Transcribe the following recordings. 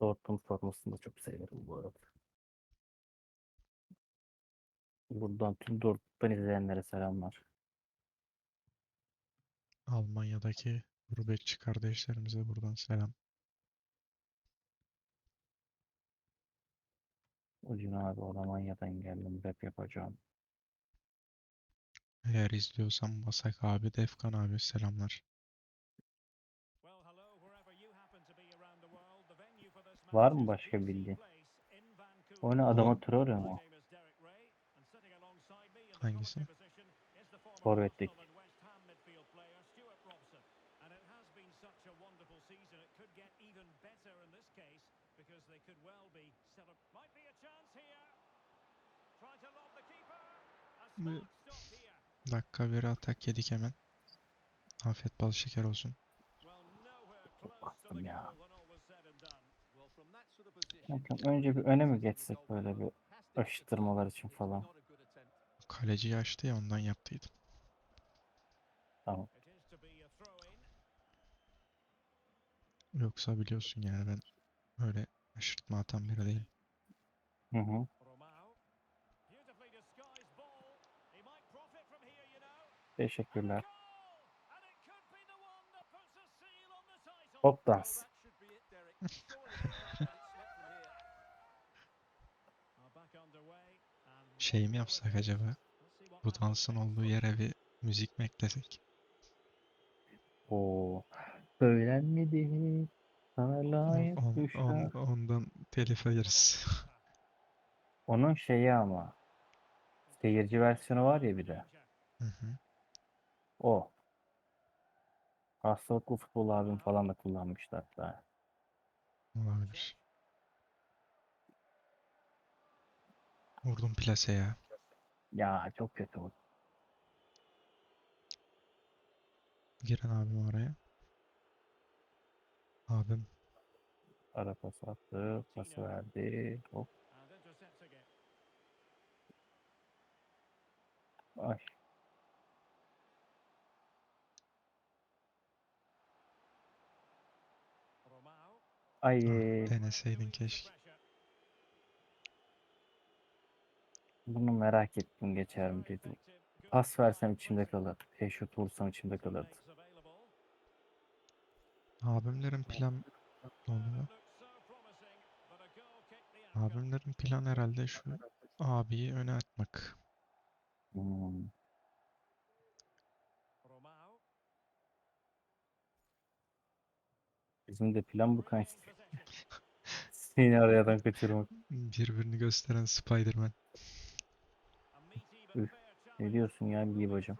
Dortmund formasını da çok severim bu arada. Buradan tüm Dortmund'dan izleyenlere selamlar. Almanya'daki gurbetçi kardeşlerimize buradan selam. Ucun abi Almanya'dan geldim rap yapacağım. Eğer izliyorsan Basak abi, Defkan abi selamlar. Var mı başka bildiğin? O ne adama troll mu? Hangisi? Forvet'teki. Ve- Dakika bir atak yedik hemen. Afiyet bal şeker olsun. Çok ya. Kankam, önce bir öne mi geçsek böyle bir aşıttırmalar için falan. Kaleci yaşlı ya ondan yaptıydım. Tamam. Yoksa biliyorsun yani ben öyle aşırtma atan biri değilim. Hı hı. Teşekkürler. Hop dans. Şey mi yapsak acaba? Bu dansın olduğu yere bir müzik mi eklesek? Oo. Söylenmedi. Sana On- layık on- düşler. on- ondan telif yeriz. Onun şeyi ama. Seyirci versiyonu var ya bir de. Hı hı. O. Hastalıklı futbol abim falan da kullanmışlar hatta. Olabilir. Vurdum plase ya. Ya çok kötü bu. Giren abim oraya. Abim Ara pas attı. Pas verdi. Hop. Ay. Ay. deneseydin keşke. Bunu merak ettim geçer mi dedim. Pas versem içimde kalır. Headshot vursam içimde kalırdı. Abimlerin plan ne oluyor? Abimlerin plan herhalde şu abiyi öne atmak. Hmm. Bizim de plan bu kanka. Seni arayadan kaçırmak. Birbirini gösteren Spider-Man. Ne diyorsun ya bir hocam?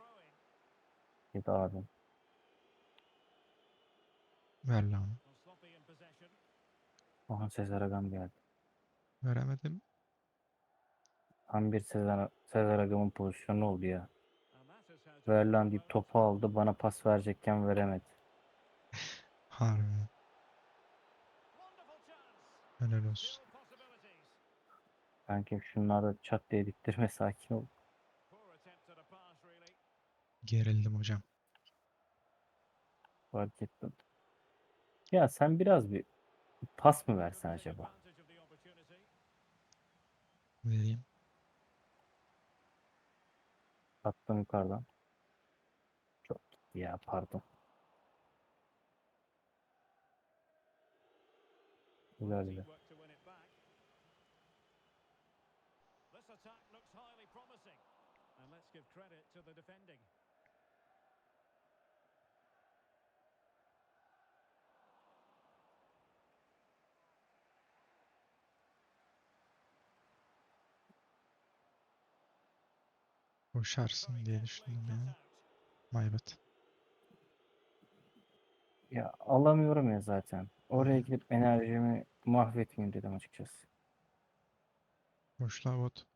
Ya da abim. Ver lan. Aha Sezer Agam geldi. Veremedim. Tam bir Sezer, Sezer Agam'ın pozisyonu oldu ya. Ver lan deyip topu aldı bana pas verecekken veremedi. Harbi. Helal olsun. Kanka şunları çat diye diktirme sakin ol. Gerildim hocam. Fark ettim. Ya sen biraz bir pas mı versen acaba? Vereyim. Attım yukarıdan. Çok gitti ya pardon. Güzel güzel. This attack looks highly promising. And let's give credit to the defending. Koşarsın diye düşündüm ya. My bad. Ya alamıyorum ya zaten. Oraya gidip enerjimi mahvetmeyeyim dedim açıkçası. Koş la bot.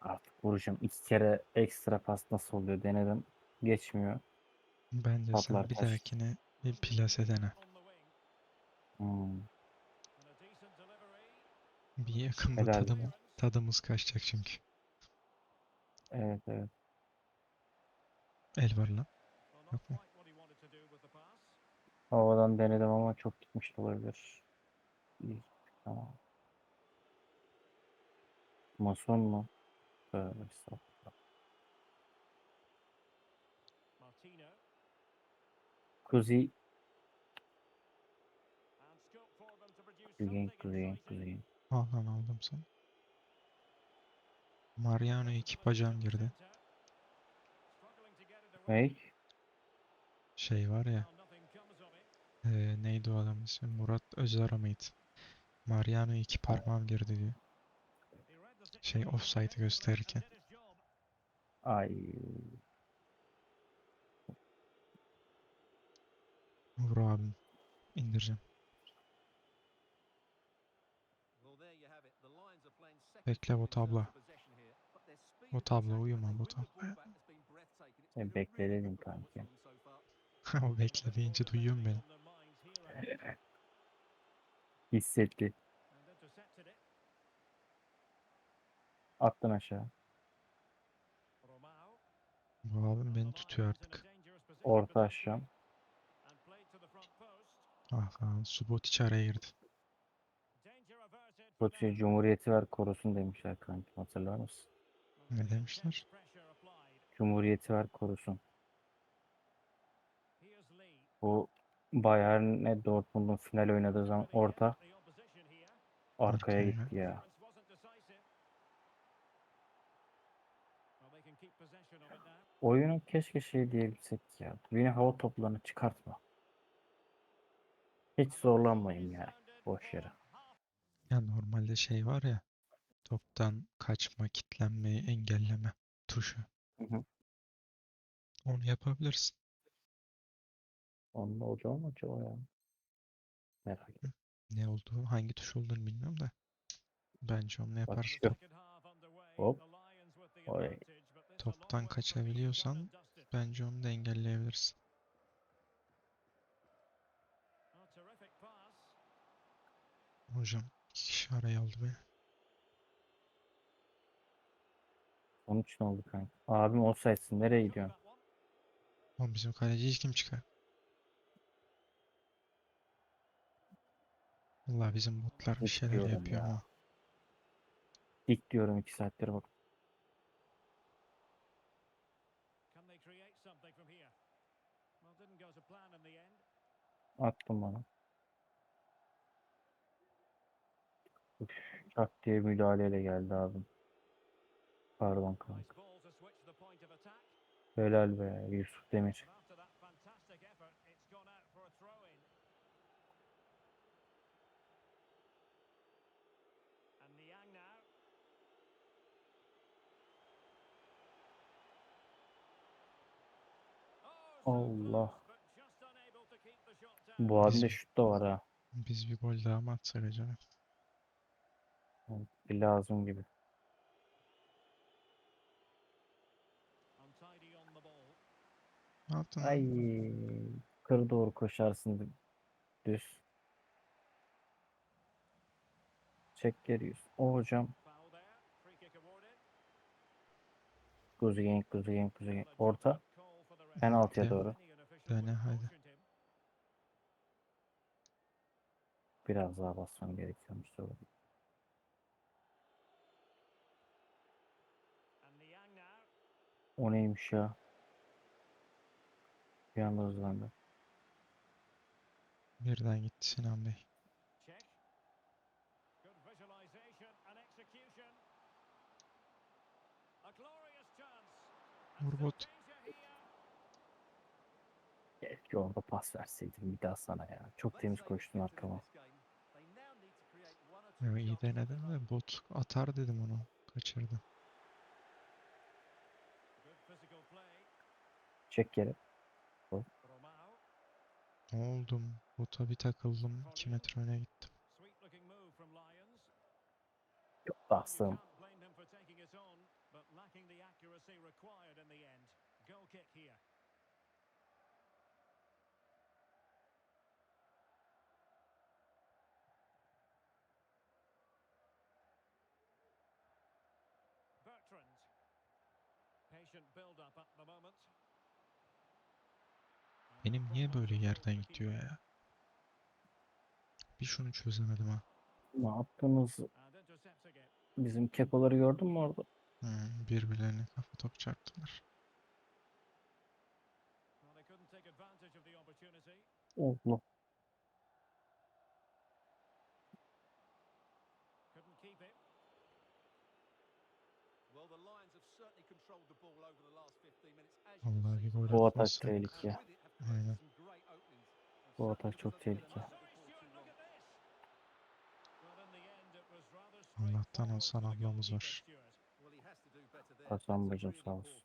Artık vuracağım. İki kere ekstra pas nasıl oluyor denedim. Geçmiyor. Bence Patlar sen bir taş. dahakine bir plase dene. Hmm. Bir yakında Helal. tadım, tadımız kaçacak çünkü. Evet evet. El var lan. Yok mu? Havadan denedim ama çok gitmiş olabilir. İyi. Tamam. Mason mu? Tövbe estağfurullah. Kuzeyin, exciting. kuzeyin. Al lan aldım sen. Mariano iki bacağım girdi. Hey. Şey var ya. Eee, neydi o adamın ismi? Murat Özara mıydı? Mariano iki parmağım girdi diyor. Şey offside'ı gösterirken. Ay. Vur abim. İndireceğim. Bekle bot abla. Bot abla uyuma bot abla. E, bekle dedim kanki. o bekle deyince duyuyorum beni. Hissetti. Attın aşağı. Bu abim beni tutuyor artık. Orta aşağı. And played to the front post. Ah lan Subotic araya girdi. Them. Cumhuriyeti ver korusun demişler kanki. Hatırlar mısın? Ne demişler? Cumhuriyeti ver korusun. Bu Bayern'le Dortmund'un final oynadığı zaman orta arkaya Arkaya. gitti ya. Oyunun keşke şey diyebilsek ya. Yine hava toplarını çıkartma. Hiç zorlanmayın ya. Boş yere. Ya normalde şey var ya. Toptan kaçma, kitlenmeyi engelleme tuşu. Hı hı. Onu yapabilirsin. Onunla olacak mı acaba ya? Merak ettim. Ne olduğu, hangi tuş olduğunu bilmiyorum da. Bence onu yaparsın. underway. Hop. Oy. Toptan kaçabiliyorsan bence onu da engelleyebilirsin. Hocam iki kişi araya aldı beni. Onun için oldu kanka. Abim offside'sin. Nereye gidiyorsun? Oğlum bizim kaleci hiç kim çıkar? Vallahi bizim botlar bir şeyler diyorum yapıyor ya. ama. Dik diyorum iki saattir bak. Can they create something from here? Well, didn't go to plan in the end. Attım bana. Üf, Çak diye müdahaleyle geldi abim. Pardon kanka. Helal be Yusuf Demir. Allah. Bu Bizim- şut da var ha. Biz bir gol daha mı atsak acaba? Bir lazım gibi. Ne yaptın? Ay kır doğru koşarsın dü- düz. Çek geliyorsun. O hocam. Awarded. Kuzeyin kuzeyin kuzeyin. Well, a Orta. Penaltıya Ya. doğru. Have haydi. Biraz daha basmam gerekiyormuş sonra. O neymiş ya? Bir anda hızlandı. Birden gitti Sinan Bey. Check. Good visualization and execution. A glorious chance. And Vur still bot. danger here. Keşke orada pas verseydim bir daha sana ya. Çok temiz koştun arkama. Ya iyi denedin de bot atar dedim onu. Kaçırdı. Çek geri. Ne oldum? Bota bir takıldım. 2 metre öne gittim. Yok bastım. Bertrand. Patient build-up at the moment. Benim niye böyle yerden gidiyor ya? Bir şunu çözemedim ha. Ne it. bizim kekoları gördün mü orada? Hmm, birbirlerine kafa top çarptılar. Well, they couldn't take advantage of the opportunity. Allah. Couldn't keep it. Well, the Lions have certainly controlled the ball over the last 15 minutes. As you Vallahi bir gol Bu atak atmazsak tehlike. Aynen. Bu atak çok because they've been tehlike. able to Sorry, pull Stuart, too look long. at this. Well, in the end, it was rather Allah'tan Hasan ablamız var. Hasan bacım sağ olsun.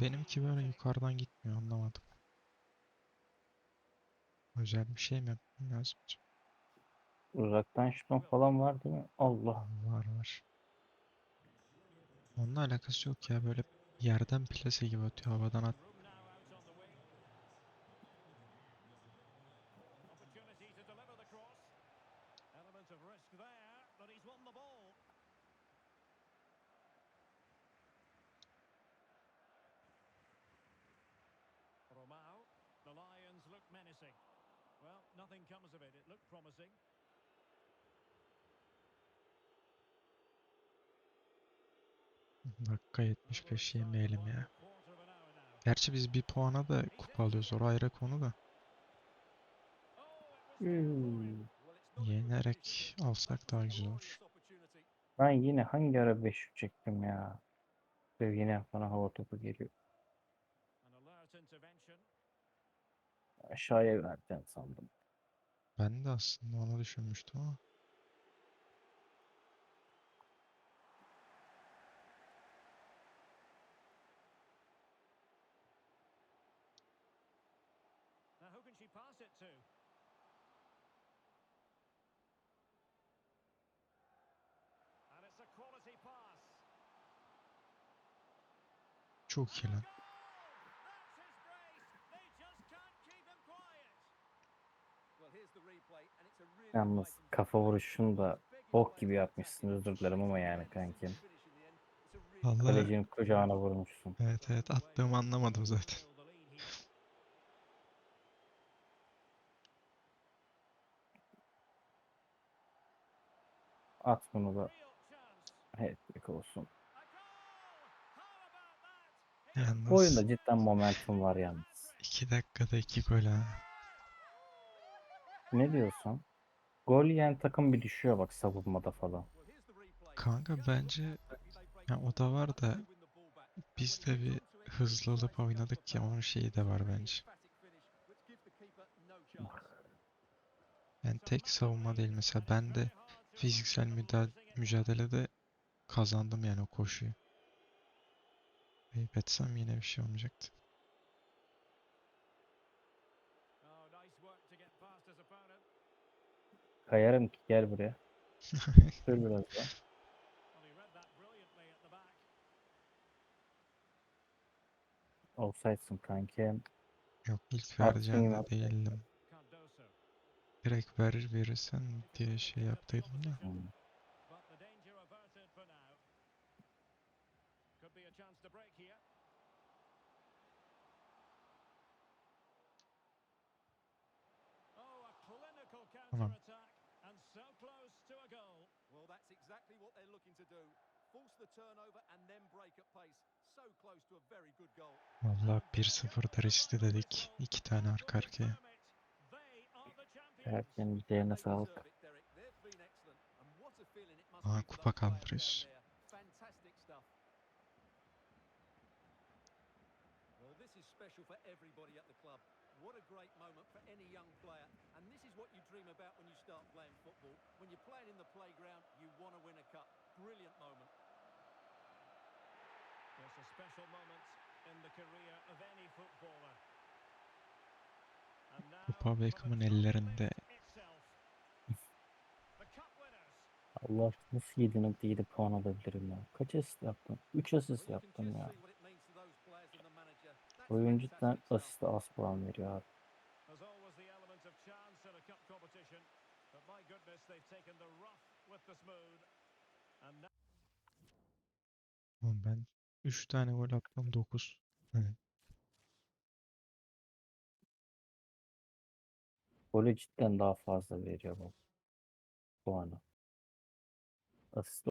benimki böyle yukarıdan gitmiyor anlamadım. Özel bir şey mi yapmam lazım? Uzaktan şutun falan var değil mi? Allah. Var var. Onunla alakası yok ya böyle yerden plase gibi atıyor havadan at. Romao. The Lions look menacing. Well, nothing comes of it. It looked promising. Dakika 75 yemeyelim ya. Gerçi biz bir puana da kupa alıyoruz. Orası ayrı konu da. Hmm. Yenerek alsak daha güzel olur. Ben yine hangi ara 5 şut çektim ya? Ve yine bana hava topu geliyor. Aşağıya vereceğim sandım. Ben de aslında onu düşünmüştüm ama. Now, who can she pass it to? And it's a quality pass. Çok iyi lan. Goal! That's his brace. They just can't keep him quiet. Well, here's the replay, and it's a really Yalnız kafa vuruşunu da bok gibi yapmışsın. Özür dilerim ama yani kankim. Vallahi Kalecinin kucağına vurmuşsun. evet evet attığımı anlamadım zaten. At bunu da hat olsun. Yalnız Bu oyunda cidden momentum var yalnız. 2 dakikada 2 gol ha. Ne diyorsun? Gol yiyen takım bir düşüyor bak savunmada falan. Kanka bence maybe they break ya it o da var da biz de bir hızlı olup oynadık ya onun şeyi de var bence. Yani tek savunma değil mesela ben de fiziksel müda- mücadelede kazandım yani o koşuyu. Ayıp etsem yine bir şey olmayacaktı. Kayarım ki gel buraya. Dur biraz daha. Offside'sın kankim. Yok ilk Attın vereceğim yine de attın. değildim. Direkt verir verirsen diye şey yaptıydım da. Hmm. Break here. Oh, a clinical counter-attack. And so close to a goal. Well, that's exactly what they're looking to do. Force the turnover and then break at pace. So close to a very good goal. Valla 1-0 da riskli dedik. İki tane arka arkaya. Champions. Herkesin üzerine They sağlık. deserve it, Derek. This is special for everybody at the club. What a great moment for any young player. And this is what you dream about when you start playing football. When you're playing in the playground, you want to win a cup. Brilliant moment. It's a special moment in the career of any footballer. And now Kupa for the Beckham'ın tournament ellerinde. The cup winners. Allah aşkına nasıl 7 nokta 7 puan alabilirim ya? Kaç asist yaptım? 3 asist Well, you can yaptım ya. Oyun cidden asiste az puan veriyor abi. There's always the element of chance in a cup competition, but this, they've taken the rough with the smooth. And now Oğlum ben 3 tane gol attım 9. Hani Golü cidden daha fazla veriyor bu puanı. Asist